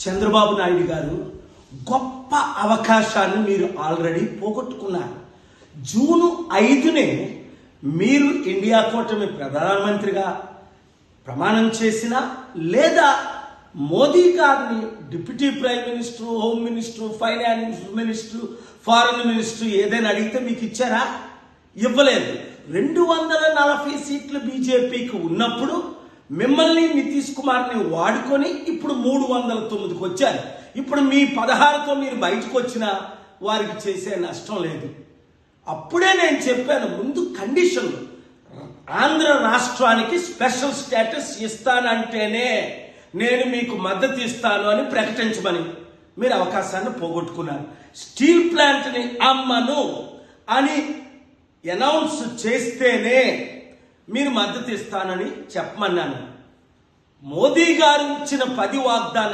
చంద్రబాబు నాయుడు గారు గొప్ప అవకాశాన్ని మీరు ఆల్రెడీ పోగొట్టుకున్నారు. జూను ఐదునే మీరు ఇండియా కూటమి ప్రధానమంత్రిగా ప్రమాణం చేసిన లేదా మోదీ గారిని deputy prime minister home minister finance minister foreign minister ఏదైనా అడిగితే మీకు ఇచ్చారా? ఇవ్వలేదు. రెండు వందల నలభై సీట్లు బీజేపీకి ఉన్నప్పుడు మిమ్మల్ని నితీష్ కుమార్ని వాడుకొని ఇప్పుడు మూడు వందల తొమ్మిదికి వచ్చారు. ఇప్పుడు మీ పదహారుతో మీరు బయటకు వచ్చినా వారికి చేసే నష్టం లేదు. అప్పుడే నేను చెప్పాను ముందు కండిషన్ ఆంధ్ర రాష్ట్రానికి స్పెషల్ స్టేటస్ ఇస్తానంటేనే నేను మీకు మద్దతు ఇస్తాను అని ప్రకటించమని మీరు అవకాశాన్ని పోగొట్టుకున్నారు. స్టీల్ ప్లాంట్ని అమ్మను అని అనౌన్స్ చేస్తేనే మీరు మద్దతు ఇస్తానని చెప్పమన్నాను. మోదీ గారు ఇచ్చిన పది వాగ్దానాలు